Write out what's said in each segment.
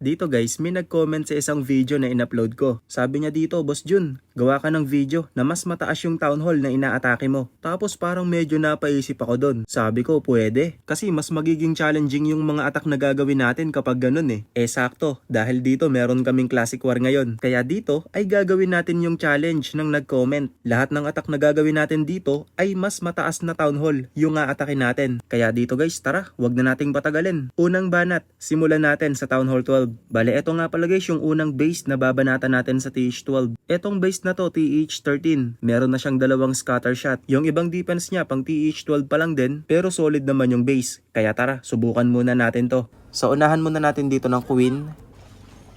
Dito guys, may nag-comment sa isang video na in-upload ko. Sabi niya dito, Boss Jun, gawa ka ng video na mas mataas yung town hall na inaatake mo. Tapos parang medyo napaisip ako doon. Sabi ko, pwede. Kasi mas magiging challenging yung mga attack na gagawin natin kapag ganun eh. Eh sakto, dahil dito meron kaming classic war ngayon. Kaya dito ay gagawin natin yung challenge ng nag-comment. Lahat ng attack na gagawin natin dito ay mas mataas na town hall yung aatakin natin. Kaya dito guys, tara, wag na nating patagalin. Unang banat, simulan natin sa Town Hall 12. Bale, eto nga pala guys yung unang base na babanatan natin sa TH12. Etong base na to, TH13. Meron na siyang dalawang scatter shot. Yung ibang defense niya, pang TH12 pa lang din, pero solid naman yung base. Kaya tara, subukan muna natin to. So, unahan muna natin dito ng Queen,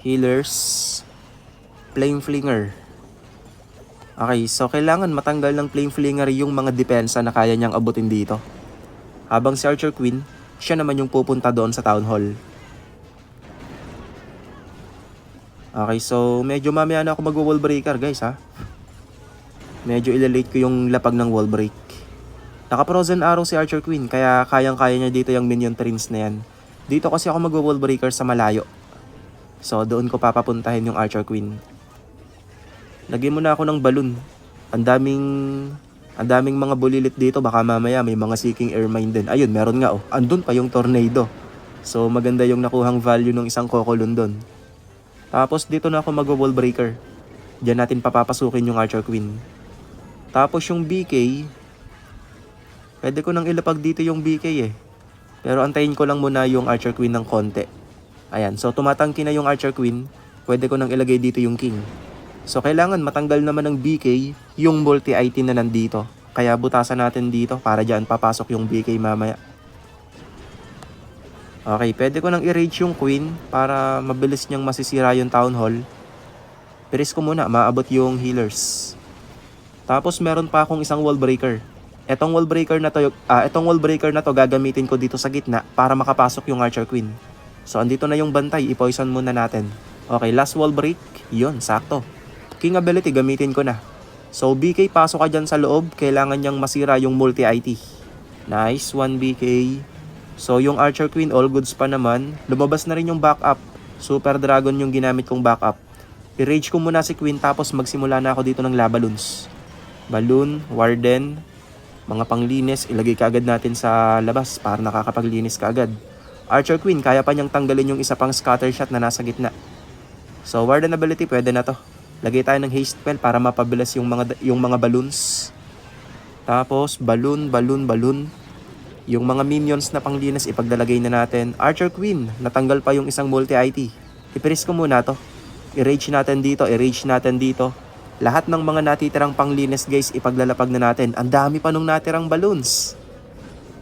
Healers, Flame Flinger. Okay, so kailangan matanggal ng Flame Flinger yung mga depensa na kaya niyang abutin dito. Habang si Archer Queen, siya naman yung pupunta doon sa Town Hall. Okay, so medyo mamaya na ako mag-wall breaker guys ha. Medyo ilalate ko yung lapag ng wall break. Naka-frozen arrow si Archer Queen, kaya kayang-kaya niya dito yung minion prince na yan. Dito kasi ako mag-wall breaker sa malayo. So doon ko papapuntahin yung Archer Queen. Lagyan mo na ako ng balloon. Ang daming ang daming mga bulilit dito, baka mamaya may mga seeking air mine din. Ayun, meron nga oh. Andun pa yung tornado. So maganda yung nakuhang value ng isang kokolon doon. Tapos dito na ako mag-wall breaker. Diyan natin papapasukin yung Archer Queen. Tapos yung BK, pwede ko nang ilapag dito yung BK eh. Pero antayin ko lang muna yung Archer Queen ng konti. Ayan, so tumatangki na yung Archer Queen, pwede ko nang ilagay dito yung King. So kailangan matanggal naman ng BK yung multi-IT na nandito. Kaya butasan natin dito para dyan papasok yung BK mamaya. Okay, pwede ko nang i-rage yung queen para mabilis niyang masisira yung town hall. Piris ko muna, maabot yung healers. Tapos meron pa akong isang wall breaker. Etong wall breaker na to, ah, etong wall breaker na to gagamitin ko dito sa gitna para makapasok yung archer queen. So andito na yung bantay, i-poison muna natin. Okay, last wall break. Yun, sakto. King ability gamitin ko na. So BK pasok ka dyan sa loob, kailangan niyang masira yung multi-IT. Nice, 1 BK. So yung Archer Queen all goods pa naman. Lumabas na rin yung backup. Super Dragon yung ginamit kong backup. I-rage ko muna si Queen tapos magsimula na ako dito ng Laballoons. Balloon, Warden, mga panglinis, ilagay ka agad natin sa labas para nakakapaglinis ka agad. Archer Queen, kaya pa niyang tanggalin yung isa pang scatter shot na nasa gitna. So Warden ability, pwede na to. Lagay tayo ng haste spell para mapabilis yung mga yung mga balloons. Tapos balloon, balloon, balloon. Yung mga minions na panglinis ipaglalagay na natin. Archer Queen, natanggal pa yung isang multi-IT. Ipiris ko muna to. I-rage natin dito, i-rage natin dito. Lahat ng mga natitirang panglinis guys, ipaglalapag na natin. Ang dami pa nung natirang balloons.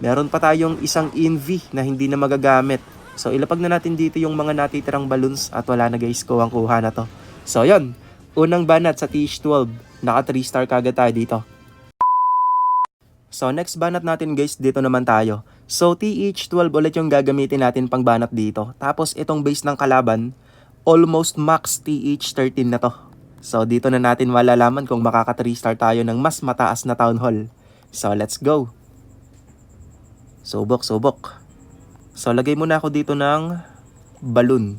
Meron pa tayong isang ENV na hindi na magagamit. So ilapag na natin dito yung mga natitirang balloons at wala na guys, kuwang-kuha na to. So yon unang banat sa TH12. Naka 3 star kagad tayo dito. So next banat natin guys, dito naman tayo. So TH12 ulit yung gagamitin natin pang banat dito. Tapos itong base ng kalaban, almost max TH13 na to. So dito na natin malalaman kung makaka 3 star tayo ng mas mataas na town hall. So let's go. Subok, subok. So lagay muna ako dito ng balloon.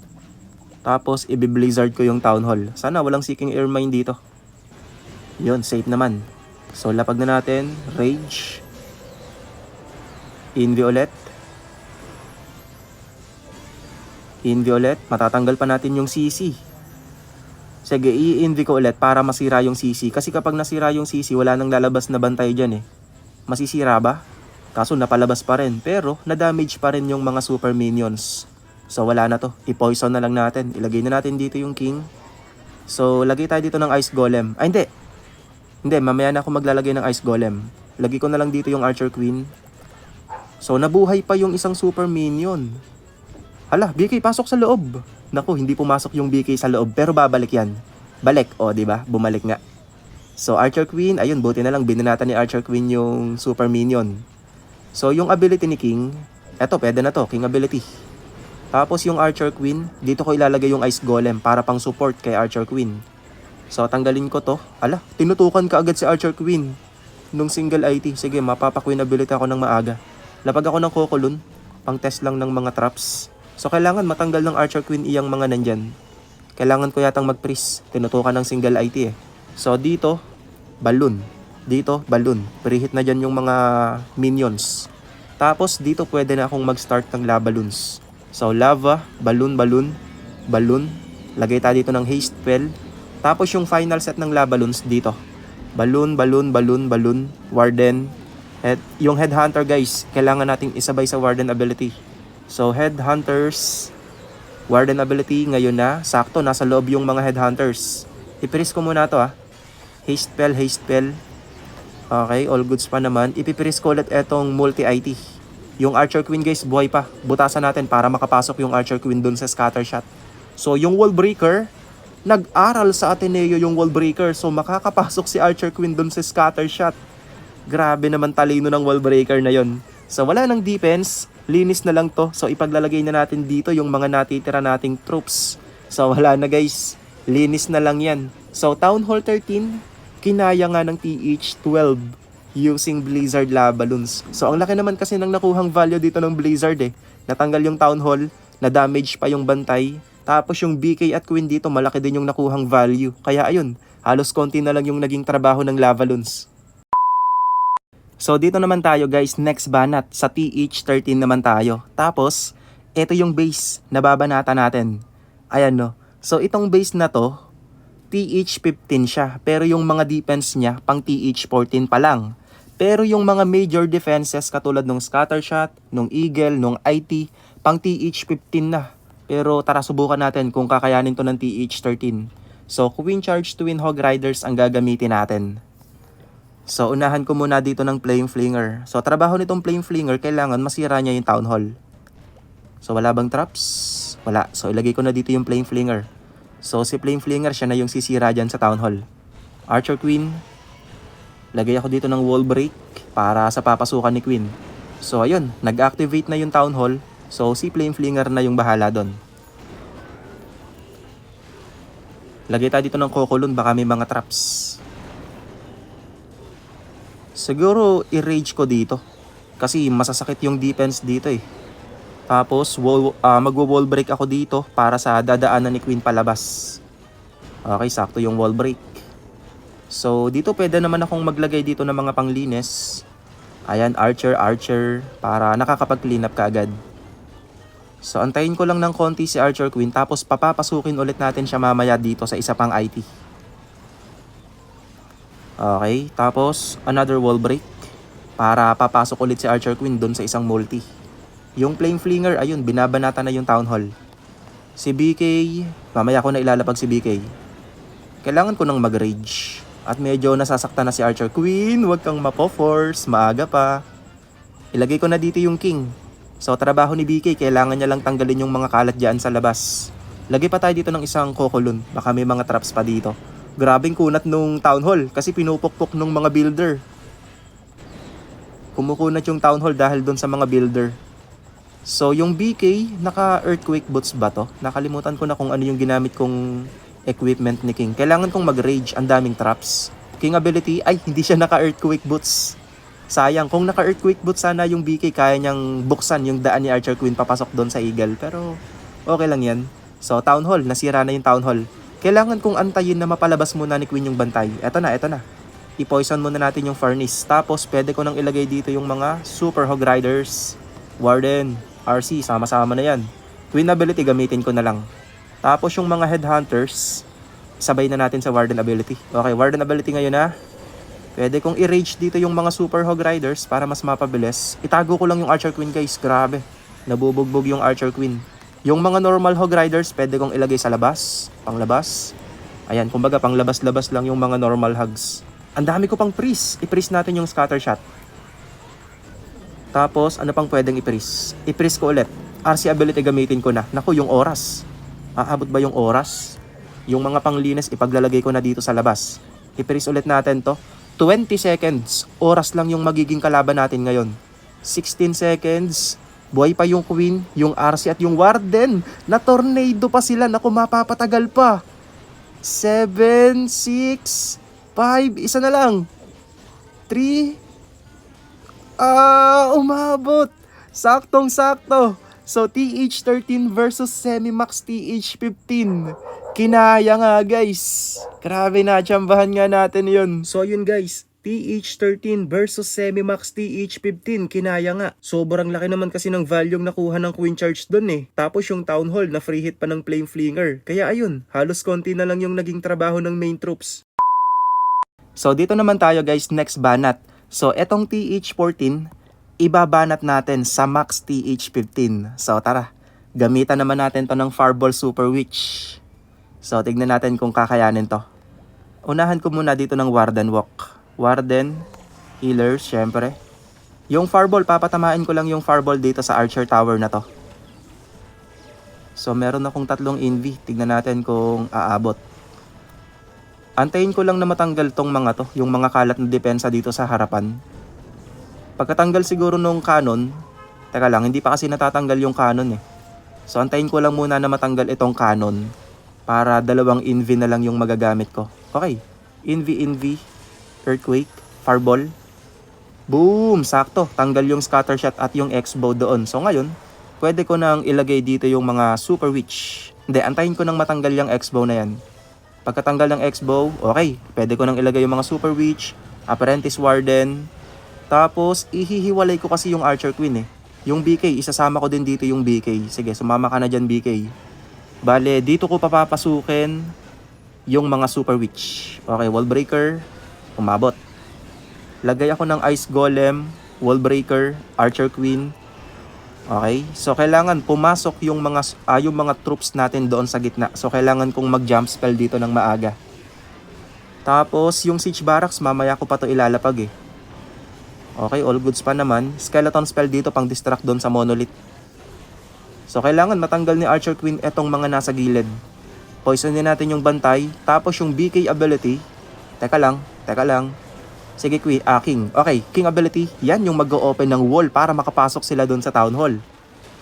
Tapos i-blizzard ko yung town hall. Sana walang seeking air mine dito. Yun, safe naman. So, lapag na natin. Rage. Inviolet. Inviolet. Matatanggal pa natin yung CC. Sige, i-invi ko ulit para masira yung CC. Kasi kapag nasira yung CC, wala nang lalabas na bantay dyan eh. Masisira ba? Kaso napalabas pa rin. Pero, na-damage pa rin yung mga super minions. So, wala na to. I-poison na lang natin. Ilagay na natin dito yung king. So, lagay tayo dito ng ice golem. Ay, hindi. Hindi, mamaya na ako maglalagay ng ice golem. Lagay ko na lang dito yung archer queen. So, nabuhay pa yung isang super minion. Hala, BK, pasok sa loob. Naku, hindi pumasok yung BK sa loob, pero babalik yan. Balik, o, di ba? Bumalik nga. So, Archer Queen, ayun, buti na lang, binanatan ni Archer Queen yung super minion. So, yung ability ni King, eto, pwede na to, King ability. Tapos yung Archer Queen, dito ko ilalagay yung Ice Golem para pang support kay Archer Queen. So, tanggalin ko to. Ala, tinutukan ka agad si Archer Queen. Nung single IT, sige, mapapa-queen ability ako ng maaga. Lapag ako ng Kokolun, pang test lang ng mga traps. So kailangan matanggal ng Archer Queen iyang mga nandyan. Kailangan ko yatang mag-freeze. Tinutukan ng single IT eh. So dito, balloon. Dito, balloon. Preheat na dyan yung mga minions. Tapos dito pwede na akong mag-start ng lava balloons. So lava, balloon, balloon, balloon. Lagay tayo dito ng haste spell. Tapos yung final set ng lava balloons dito. Balloon, balloon, balloon, balloon, warden. At yung headhunter guys, kailangan nating isabay sa warden ability. So headhunters, warden ability ngayon na. Sakto, nasa loob yung mga headhunters. Ipiris ko muna to ah. Haste spell, haste spell. Okay, all goods pa naman. Ipipiris ko ulit etong multi-IT. Yung Archer Queen guys, buhay pa. Butasan natin para makapasok yung Archer Queen dun sa scatter shot. So yung wall breaker, nag-aral sa Ateneo yung wall breaker. So makakapasok si Archer Queen dun sa scatter shot. Grabe naman talino ng wall breaker na yon. So wala nang defense, linis na lang to. So ipaglalagay na natin dito yung mga natitira nating troops. So wala na guys, linis na lang yan. So Town Hall 13, kinaya nga ng TH12 using Blizzard lava balloons. So ang laki naman kasi ng nakuhang value dito ng Blizzard eh. Natanggal yung Town Hall, na-damage pa yung bantay, tapos yung BK at Queen dito malaki din yung nakuhang value. Kaya ayun, halos konti na lang yung naging trabaho ng lava balloons. So dito naman tayo guys, next banat sa TH13 naman tayo. Tapos, ito yung base na babanata natin. Ayan no. So itong base na to, TH15 siya. Pero yung mga defense niya, pang TH14 pa lang. Pero yung mga major defenses katulad nung Scattershot, nung Eagle, nung IT, pang TH15 na. Pero tara subukan natin kung kakayanin to ng TH13. So Queen Charge Twin Hog Riders ang gagamitin natin. So, unahan ko muna dito ng Flame Flinger. So, trabaho nitong Flame Flinger, kailangan masira niya yung Town Hall. So, wala bang traps? Wala. So, ilagay ko na dito yung Flame Flinger. So, si Flame Flinger, siya na yung sisira dyan sa Town Hall. Archer Queen. Lagay ako dito ng Wall Break para sa papasukan ni Queen. So, ayun. Nag-activate na yung Town Hall. So, si Flame Flinger na yung bahala doon. Lagay tayo dito ng Kokolun, baka may mga traps. Siguro i-rage ko dito. Kasi masasakit yung defense dito eh. Tapos wall, ah, magwo-wall break ako dito para sa dadaanan ni Queen palabas. Okay, sakto yung wall break. So dito pwede naman akong maglagay dito ng mga panglinis. Ayan, archer, archer, para nakakapag-clean up ka agad. So antayin ko lang ng konti si Archer Queen tapos papapasukin ulit natin siya mamaya dito sa isa pang IT. Okay, tapos another wall break para papasok ulit si Archer Queen doon sa isang multi. Yung Flame Flinger, ayun, binabanata na yung Town Hall. Si BK, mamaya ko na ilalapag si BK. Kailangan ko nang mag-rage. At medyo nasasaktan na si Archer Queen, huwag kang mapo-force, maaga pa. Ilagay ko na dito yung King. So, trabaho ni BK, kailangan niya lang tanggalin yung mga kalat dyan sa labas. Lagay pa tayo dito ng isang kokolun, baka may mga traps pa dito. Grabing kunat nung town hall kasi pinupukpok nung mga builder. Kumukunat yung town hall dahil doon sa mga builder. So yung BK, naka earthquake boots ba to? Nakalimutan ko na kung ano yung ginamit kong equipment ni King. Kailangan kong mag-rage, ang daming traps. King ability, ay hindi siya naka earthquake boots. Sayang, kung naka earthquake boots sana yung BK, kaya niyang buksan yung daan ni Archer Queen papasok doon sa Eagle. Pero okay lang yan. So town hall, nasira na yung town hall. Kailangan kong antayin na mapalabas muna ni Queen yung bantay. Eto na, eto na. I-poison muna natin yung furnace. Tapos, pwede ko nang ilagay dito yung mga Super Hog Riders, Warden, RC, sama-sama na yan. Queen ability, gamitin ko na lang. Tapos, yung mga Headhunters, sabay na natin sa Warden ability. Okay, Warden ability ngayon na. Pwede kong i-rage dito yung mga Super Hog Riders para mas mapabilis. Itago ko lang yung Archer Queen guys, grabe. Nabubugbog yung Archer Queen. Yung mga normal hog riders, pwede kong ilagay sa labas, panglabas. Ayan, kumbaga panglabas-labas lang yung mga normal hogs. Ang dami ko pang freeze. I-freeze natin yung scatter shot. Tapos, ano pang pwedeng i-freeze? I-freeze ko ulit. RC ability gamitin ko na. Naku, yung oras. Aabot ba yung oras? Yung mga panglinis, ipaglalagay ko na dito sa labas. I-freeze ulit natin to. 20 seconds. Oras lang yung magiging kalaban natin ngayon. 16 seconds. Buhay pa yung queen, yung RC at yung warden. Na tornado pa sila. Naku, mapapatagal pa. 7, 6, 5, isa na lang. 3, ah, umabot. Saktong sakto. So, TH13 versus Semimax TH15. Kinaya nga, guys. Grabe na, chambahan nga natin yun. So, yun guys. TH13 versus Semimax TH15, kinaya nga. Sobrang laki naman kasi ng value yung nakuha ng Queen Charge dun eh. Tapos yung Town Hall na free hit pa ng Flame Flinger. Kaya ayun, halos konti na lang yung naging trabaho ng main troops. So dito naman tayo guys, next banat. So etong TH14, ibabanat natin sa Max TH15. So tara, gamitan naman natin to ng Fireball Super Witch. So tignan natin kung kakayanin to. Unahan ko muna dito ng Warden Walk. Warden, Healers, syempre. Yung Fireball, papatamaan ko lang yung Fireball dito sa Archer Tower na to. So meron akong tatlong Envy. Tignan natin kung aabot. Antayin ko lang na matanggal tong mga to, yung mga kalat na depensa dito sa harapan. Pagkatanggal siguro nung cannon, teka lang, hindi pa kasi natatanggal yung cannon eh. So antayin ko lang muna na matanggal itong cannon para dalawang Envy na lang yung magagamit ko. Okay, Envy, Envy, Earthquake, Fireball. Boom! Sakto, tanggal yung Scatter Shot at yung X-Bow doon. So ngayon, pwede ko nang ilagay dito yung mga Super Witch. Hindi, antayin ko nang matanggal yung X-Bow na yan. Pagkatanggal ng X-Bow, okay, pwede ko nang ilagay yung mga Super Witch, Apprentice Warden, tapos ihihiwalay ko kasi yung Archer Queen eh. Yung BK, isasama ko din dito yung BK. Sige, sumama ka na dyan BK. Bale, dito ko papapasukin yung mga Super Witch. Okay, Wall Breaker, umabot. Lagay ako ng Ice Golem, Wall Breaker, Archer Queen. Okay, so kailangan pumasok yung mga ah, yung mga troops natin doon sa gitna. So kailangan kong mag-jump spell dito ng maaga. Tapos yung Siege Barracks mamaya ko pa to ilalapag eh. Okay, all goods pa naman. Skeleton spell dito pang distract doon sa monolith. So kailangan matanggal ni Archer Queen etong mga nasa gilid. Poisonin natin yung bantay, tapos yung BK ability. Teka lang, teka lang. Sige Queen, ah King. Okay, King ability, yan yung mag-open ng wall para makapasok sila doon sa Town Hall.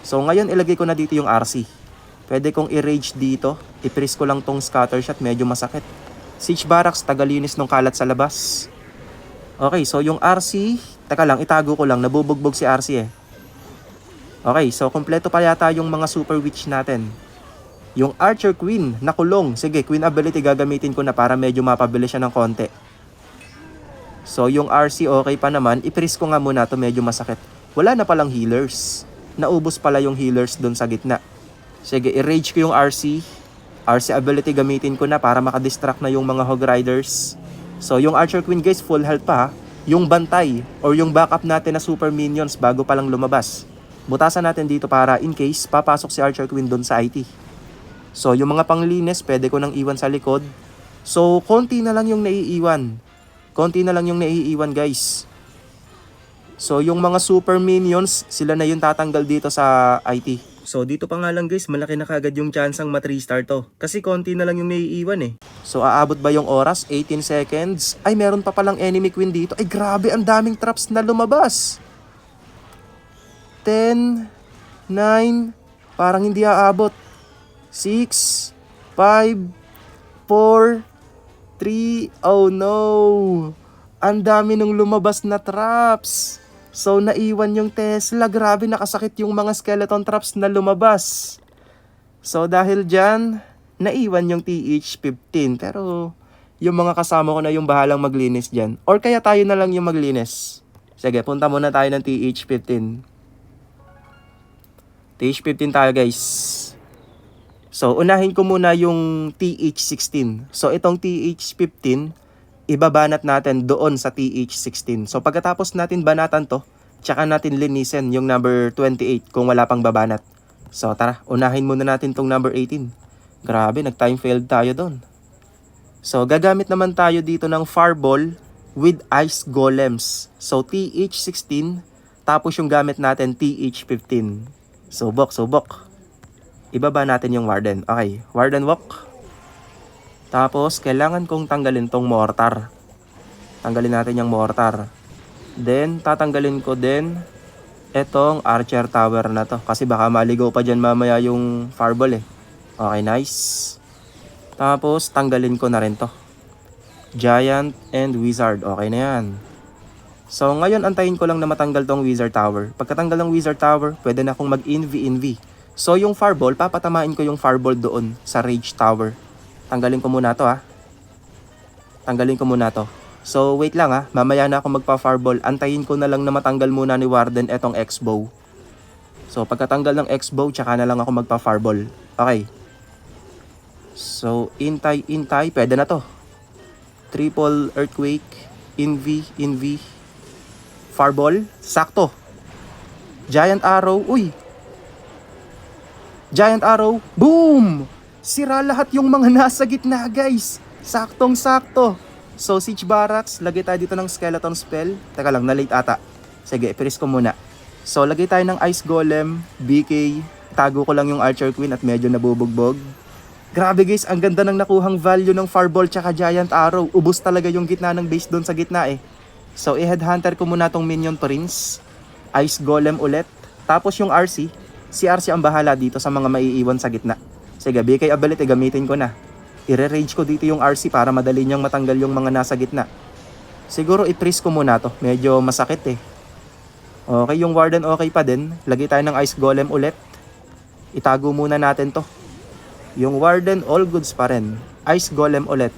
So ngayon ilagay ko na dito yung RC. Pwede kong i-rage dito. I-freeze ko lang tong scatter shot, medyo masakit. Siege Barracks, tagalinis ng kalat sa labas. Okay, so yung RC, teka lang, itago ko lang, nabubugbog si RC eh. Okay, so kompleto pa yata yung mga Super Witch natin. Yung Archer Queen, nakulong. Sige, Queen ability gagamitin ko na para medyo mapabilis siya ng konti. So, yung RC okay pa naman. I-freeze ko nga muna to medyo masakit. Wala na palang healers. Naubos pala yung healers doon sa gitna. Sige, i-rage ko yung RC. RC ability gamitin ko na para makadistract na yung mga Hog Riders. So, yung Archer Queen guys, full health pa ha. Yung bantay or yung backup natin na super minions bago pa lang lumabas. Butasan natin dito para in case papasok si Archer Queen doon sa IT. So, yung mga panglinis, pwede ko nang iwan sa likod. So, konti na lang yung naiiwan. Konti na lang yung naiiwan, guys. So, yung mga super minions, sila na yung tatanggal dito sa IT. So, dito pa nga lang guys, malaki na kagad yung chance ang ma-3-star to. Kasi konti na lang yung naiiwan eh. So, aabot ba yung oras? 18 seconds? Ay, meron pa palang enemy queen dito. Ay, grabe, ang daming traps na lumabas. 10, 9, parang hindi aabot. 6, 5, 4, 3, oh no! Ang dami nung lumabas na traps. So, naiwan yung Tesla. Grabe, nakasakit yung mga skeleton traps na lumabas. So, dahil dyan, naiwan yung TH15. Pero, yung mga kasama ko na yung bahalang maglinis dyan. Or kaya tayo na lang yung maglinis. Sige, punta muna tayo ng TH15. TH15 tayo guys. So, unahin ko muna yung TH16. So, itong TH15, ibabanat natin doon sa TH16. So, pagkatapos natin banatan to, tsaka natin linisin yung number 28 kung wala pang babanat. So, tara, unahin muna natin tong number 18. Grabe, nag-time failed tayo doon. So, gagamit naman tayo dito ng Fireball with Ice Golems. So, TH16, tapos yung gamit natin TH15. Subok, subok. Ibaba natin yung Warden. Okay, Warden Walk. Tapos, kailangan kong tanggalin tong mortar. Tanggalin natin yung mortar. Then, tatanggalin ko din etong Archer Tower na to. Kasi baka maligaw pa dyan mamaya yung Fireball eh. Okay, nice. Tapos, tanggalin ko na rin to. Giant and Wizard. Okay na yan. So ngayon antayin ko lang na matanggal tong Wizard Tower. Pagkatanggal ng Wizard Tower, pwede na akong mag-inv-inv. So yung Fireball, papatamain ko yung Fireball doon sa Rage Tower. Tanggalin ko muna to ha. Tanggalin ko muna to. So wait lang ha, mamaya na ako magpa-Fireball. Antayin ko na lang na matanggal muna ni Warden etong X-Bow. So pagkatanggal ng X-Bow, tsaka na lang ako magpa-Fireball. Okay. So intay, intay, pwede na to. Triple Earthquake, Inv, Inv, Fireball, sakto. Giant Arrow, uy. Giant Arrow, boom! Sira lahat yung mga nasa gitna, guys. Saktong sakto. Siege Barracks, lagay tayo dito ng Skeleton Spell. Teka lang, na-late ata. Sige, ipiris ko muna. So, lagay tayo ng Ice Golem, BK. Tago ko lang yung Archer Queen at medyo nabubugbog. Grabe guys, ang ganda ng nakuhang value ng Fireball tsaka Giant Arrow. Ubus talaga yung gitna ng base doon sa gitna eh. So, i-headhunter ko muna tong Minion Prince. Ice Golem ulit. Tapos yung RC, si RC ang bahala dito sa mga maiiwan sa gitna. Sige, BK ability gamitin ko na. I-rage ko dito yung RC para madali niyang matanggal yung mga nasa gitna. Siguro i-freeze ko muna to. Medyo masakit eh. Okay, yung Warden okay pa din. Lagay tayo ng Ice Golem ulit. Itago muna natin to. Yung Warden, all goods pa rin. Ice Golem ulit.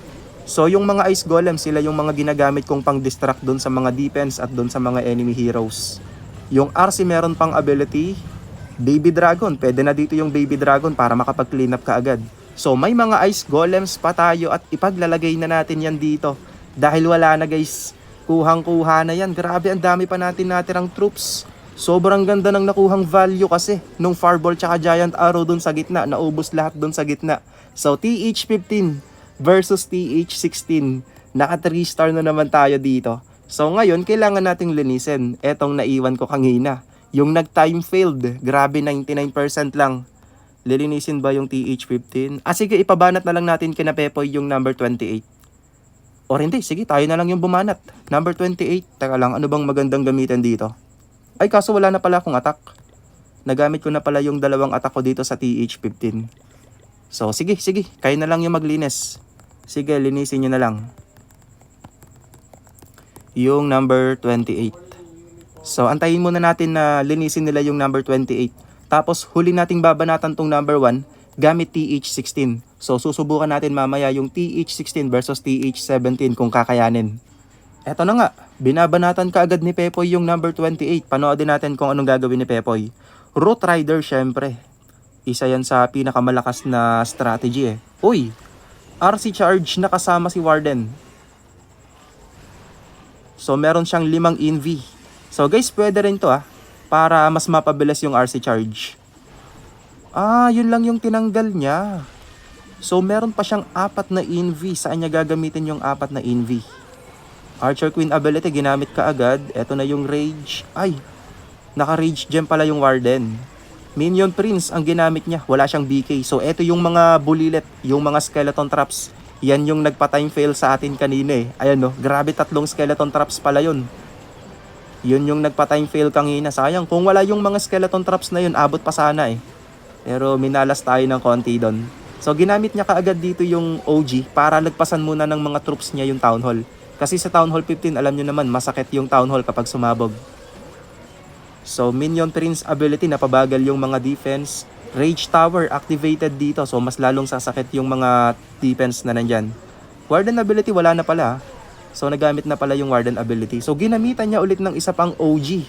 So yung mga Ice Golem, sila yung mga ginagamit kong pang distract doon sa mga defense at doon sa mga enemy heroes. Yung RC meron pang ability, Baby Dragon. Pwede na dito yung Baby Dragon para makapag-clean up ka agad. So may mga Ice Golems pa tayo at ipaglalagay na natin yan dito. Dahil wala na guys, kuhang-kuha na yan. Grabe, ang dami pa natin natirang troops. Sobrang ganda ng nakuhang value kasi nung Fireball tsaka Giant Arrow dun sa gitna. Naubos lahat dun sa gitna. So TH15 versus TH16. Naka 3 star na naman tayo dito. So ngayon, kailangan nating linisin. Etong naiwan ko kanina. Yung nag-time failed. Grabe, 99% lang. Lilinisin ba yung TH15? Ah sige, ipabanat na lang natin kina Pepoy yung number 28. Or hindi, sige, tayo na lang yung bumanat. Number 28. Teka lang, ano bang magandang gamitin dito? Ay, kaso wala na pala akong attack. Nagamit ko na pala yung dalawang attack ko dito sa TH15. So, sige, sige. Kayo na lang yung maglinis. Sige, linisin nyo na lang. Yung number 28. So, antayin muna natin na linisin nila yung number 28. Tapos, huli nating babanatan tong number 1 gamit TH16. So, susubukan natin mamaya yung TH16 versus TH17 kung kakayanin. Eto na nga, binabanatan ka agad ni Pepoy yung number 28. Panoodin natin kung anong gagawin ni Pepoy. Root Rider, syempre. Isa yan sa pinakamalakas na strategy eh. Uy, RC Charge na kasama si Warden. So, meron siyang limang inv. So, guys, pwede rin to ah. Para mas mapabilis yung RC Charge. Ah, yun lang yung tinanggal niya. So, meron pa siyang apat na inv. Saan niya gagamitin yung apat na inv? Archer Queen ability, ginamit ka agad. Ito na yung Rage. Ay, naka-Rage gem pala yung Warden. Minion Prince ang ginamit niya. Wala siyang BK. So, ito yung mga bulilet, yung mga skeleton traps. Yan yung nagpa-time fail sa atin kanina eh. Ayan no, grabe tatlong skeleton traps pala yun. Yun yung nagpa-time fail kanina. Sayang, kung wala yung mga skeleton traps na yun, abot pa sana eh. Pero minalas tayo ng konti doon. So, ginamit niya kaagad dito yung OG para lagpasan muna ng mga troops niya yung Town Hall. Kasi sa Town Hall 15, alam nyo naman, masakit yung Town Hall kapag sumabog. So, Minion Prince ability, napabagal yung mga defense. Rage Tower activated dito, so mas lalong sasakit yung mga defense na nandyan. Warden ability, wala na pala. So, nagamit na pala yung Warden ability. So, ginamitan niya ulit ng isa pang OG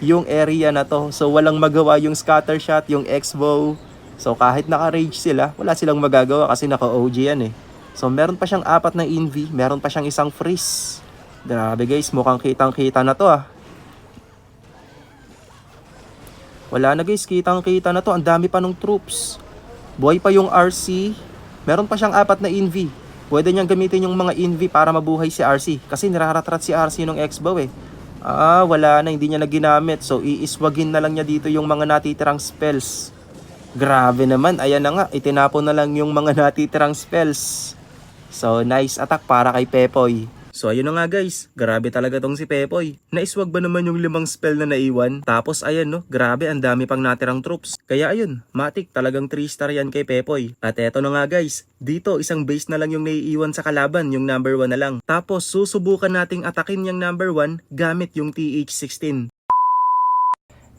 yung area na to. So, walang magawa yung scatter shot, yung X-bow. So, kahit naka-rage sila, wala silang magagawa kasi naka-OG yan eh. So, meron pa siyang apat na inv, meron pa siyang isang freeze. Grabe guys, mukhang kitang-kita na to ah. Wala na guys, kitang-kita na to. Ang dami pa ng troops. Buhay pa yung RC. Meron pa siyang apat na inv. Pwede niyang gamitin yung mga inv para mabuhay si RC. Kasi niraratrat si RC ng X-bow eh. Ah, wala na, hindi niya na ginamit. So, iiswagin na lang niya dito yung mga natitirang spells. Grabe naman, ayan na nga, itinapon na lang yung mga natitirang spells. So, nice attack para kay Pepoy. So ayun na nga guys, grabe talaga tong si Pepoy. Naiswag ba naman yung limang spell na naiwan? Tapos ayan no, grabe ang dami pang natirang troops. Kaya ayun, matik talagang 3 star yan kay Pepoy. At eto na nga guys, dito isang base na lang yung naiiwan sa kalaban, yung number 1 na lang. Tapos susubukan nating atakin yung number 1 gamit yung TH16.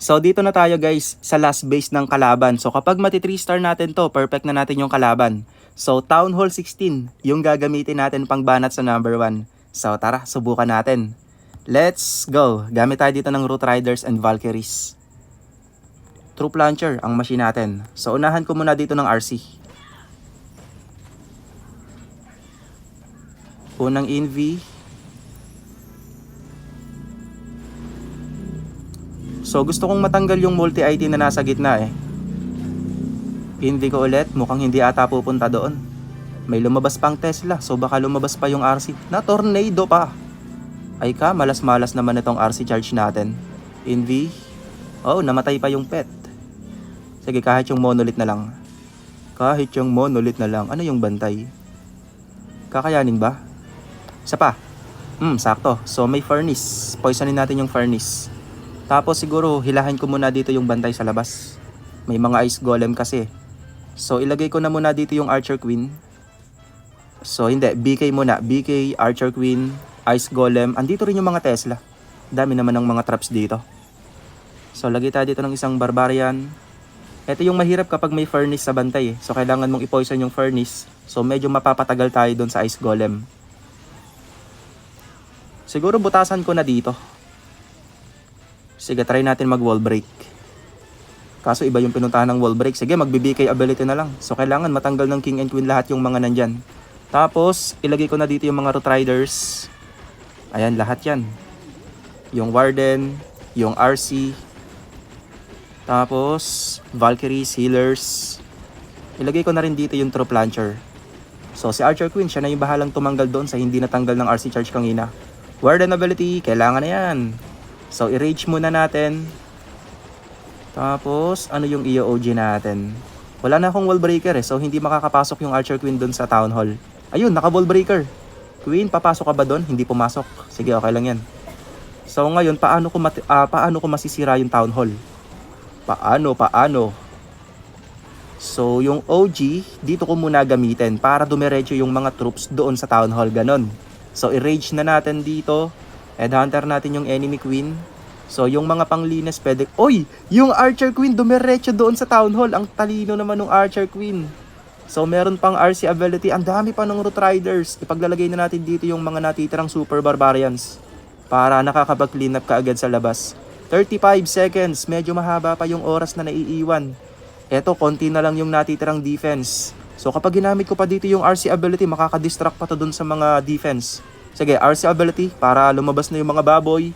So dito na tayo guys sa last base ng kalaban. So kapag mati 3 star natin to, perfect na natin yung kalaban. So Town Hall 16 yung gagamitin natin pang banat sa number 1. So tara, subukan natin. Let's go! Gamit tayo dito ng Root Riders and Valkyries. Troop Launcher ang machine natin. So unahan ko muna dito ng RC. Unang Envy. So gusto kong matanggal yung multi-IT na nasa gitna eh. Envy ko ulit, mukhang hindi ata pupunta doon. May lumabas pang Tesla, so baka lumabas pa yung RC. Na tornado pa. Ay ka, malas-malas naman itong RC charge natin. Envy. Oh, namatay pa yung pet. Sige, kahit yung monolith na lang. Kahit yung monolith na lang. Ano yung bantay? Kakayanin ba? Isa pa. Hmm, sakto. So may furnace. Poisonin natin yung furnace. Tapos siguro hilahin ko muna dito yung bantay sa labas. May mga ice golem kasi. So ilagay ko na muna dito yung Archer Queen. So hindi, BK muna. BK, Archer Queen, Ice Golem. Andito rin yung mga Tesla. Dami naman ng mga traps dito. So lagay tayo dito ng isang Barbarian. Ito yung mahirap kapag may furnace sa bantay eh. So kailangan mong i-poison yung furnace. So medyo mapapatagal tayo doon sa Ice Golem. Siguro butasan ko na dito. Sige, try natin mag wall break. Kaso iba yung pinuntahan ng wall break. Sige, magbibigay ability na lang. So kailangan matanggal ng king and queen lahat yung mga nandyan. Tapos, ilagay ko na dito yung mga root riders. Ayan, lahat yan. Yung warden, yung RC. Tapos, Valkyries, healers. Ilagay ko na rin dito yung troop launcher. So, si Archer Queen, siya na yung bahalang tumanggal doon sa hindi natanggal ng RC charge kanina. Warden ability, kailangan na yan. So, i-rage muna natin. Tapos, ano yung EOG natin? Wala na akong wall breaker eh, so hindi makakapasok yung Archer Queen doon sa Town Hall. Ayun, naka wall breaker. Queen, papasok ka ba doon? Hindi pumasok. Sige, okay lang yan. So ngayon, paano ko, mati- ah, paano ko masisira yung Town Hall? Paano, paano? So, yung OG, dito ko muna gamitin para dumiretso yung mga troops doon sa Town Hall, ganon. So, i-rage na natin dito. Headhunter natin yung enemy queen. So, yung mga panglinis pwede... Oy! Yung Archer Queen dumiretso doon sa Town Hall. Ang talino naman ng Archer Queen. So, meron pang RC ability. Ang dami pa ng Root Riders. Ipaglalagay na natin dito yung mga natitirang Super Barbarians. Para nakakapag-clean up ka agad sa labas. 35 seconds. Medyo mahaba pa yung oras na naiiwan. Eto, konti na lang yung natitirang defense. So, kapag ginamit ko pa dito yung RC ability, makakadistract pa to dun sa mga defense. Sige, RC ability para lumabas na yung mga baboy.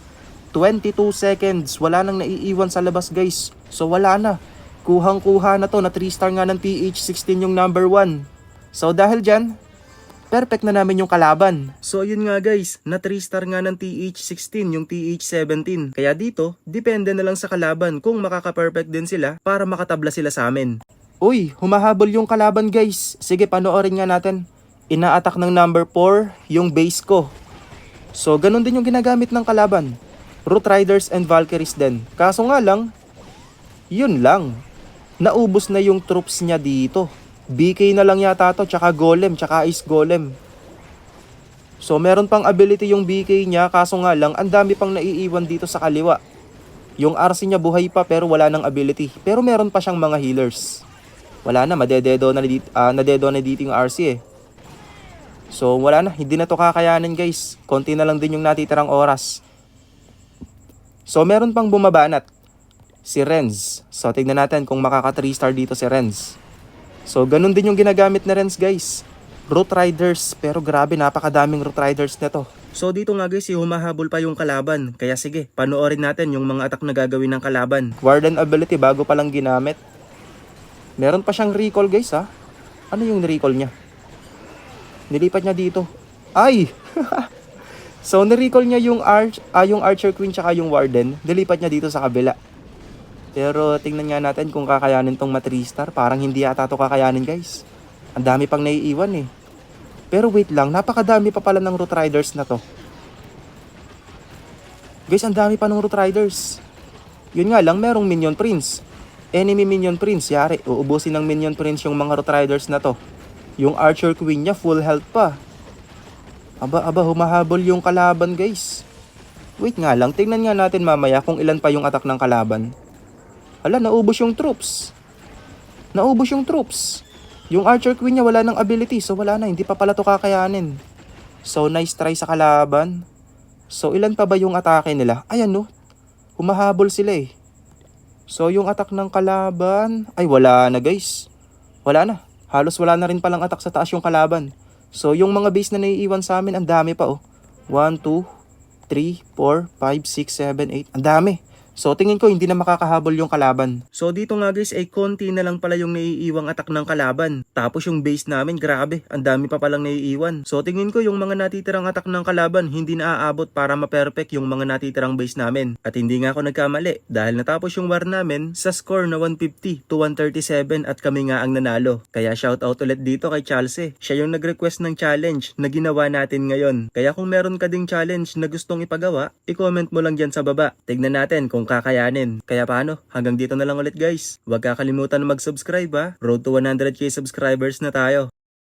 22 seconds. Wala nang naiiwan sa labas, guys. So, wala na. Kuhang-kuha na to. Na 3 star nga ng TH16 yung number 1. So, dahil dyan, perfect na namin yung kalaban. So, ayun nga guys. Na 3 star nga ng TH16 yung TH17. Kaya dito, depende na lang sa kalaban kung makaka-perfect din sila para makatabla sila sa amin. Uy, humahabol yung kalaban guys. Sige, panoorin nga natin. Ina-attack ng number 4 yung base ko. So, ganun din yung ginagamit ng kalaban. Root Riders and Valkyries din. Kaso nga lang, yun lang. Naubos na yung troops niya dito. BK na lang yata to, tsaka Golem, tsaka Ice Golem. So meron pang ability yung BK niya, kaso nga lang, ang dami pang naiiwan dito sa kaliwa. Yung RC niya buhay pa pero wala nang ability. Pero meron pa siyang mga healers. Wala na, madededo na dito, ah, nadedo na dito yung RC eh. So wala na, hindi na to kakayanin guys. Konti na lang din yung natitirang oras. So meron pang bumabanat. Si Renz. So tignan natin kung makaka 3 star dito si Renz. So ganun din yung ginagamit na Renz guys. Root Riders. Pero grabe napakadaming Root Riders nito. So dito nga guys, humahabol pa yung kalaban. Kaya sige, panoorin natin yung mga attack na gagawin ng kalaban. Warden ability bago pa lang ginamit. Meron pa siyang recall guys ha. Ano yung recall niya? Nilipat niya dito. Ay! So, na-recall niya yung, arch, ah, yung Archer Queen tsaka yung Warden. Nilipat niya dito sa kabila. Pero tingnan nga natin kung kakayanin tong ma 3 star. Parang hindi ata to kakayanin guys. Ang dami pang naiiwan eh. Pero wait lang, napakadami pa pala ng Root Riders na to. Guys, ang dami pa ng Root Riders. Yun nga lang, merong Minion Prince. Enemy Minion Prince, yari, uubusin ng Minion Prince yung mga Root Riders na to. Yung Archer Queen niya, full health pa. Aba, aba, humahabol yung kalaban, guys. Wait nga lang, tingnan nga natin mamaya kung ilan pa yung attack ng kalaban. Hala, naubos yung troops. Naubos yung troops. Yung Archer Queen niya wala ng ability, so wala na, hindi pa pala to kakayanin. So, nice try sa kalaban. So, ilan pa ba yung atake nila? Ayan no, humahabol sila eh. So, yung attack ng kalaban, ay wala na guys. Wala na. Halos wala na rin palang attack sa taas yung kalaban. So, yung mga base na naiiwan sa amin, ang dami pa oh. 1, 2, 3, 4, 5, 6, 7, 8. Ang dami. So tingin ko hindi na makakahabol yung kalaban. So dito nga guys ay konti na lang pala yung naiiwang attack ng kalaban. Tapos yung base namin grabe, ang dami pa palang naiiwan. So tingin ko yung mga natitirang attack ng kalaban hindi na aabot para ma-perfect yung mga natitirang base namin. At hindi nga ako nagkamali dahil natapos yung war namin sa score na 150 to 137 at kami nga ang nanalo. Kaya shoutout ulit dito kay Chalse. Siya yung nag-request ng challenge na ginawa natin ngayon. Kaya kung meron ka ding challenge na gustong ipagawa, i-comment mo lang dyan sa baba. Tignan natin kung kakayanin. Kaya paano? Hanggang dito na lang ulit guys. Huwag kakalimutan mag-subscribe ha. Road to 100k subscribers na tayo.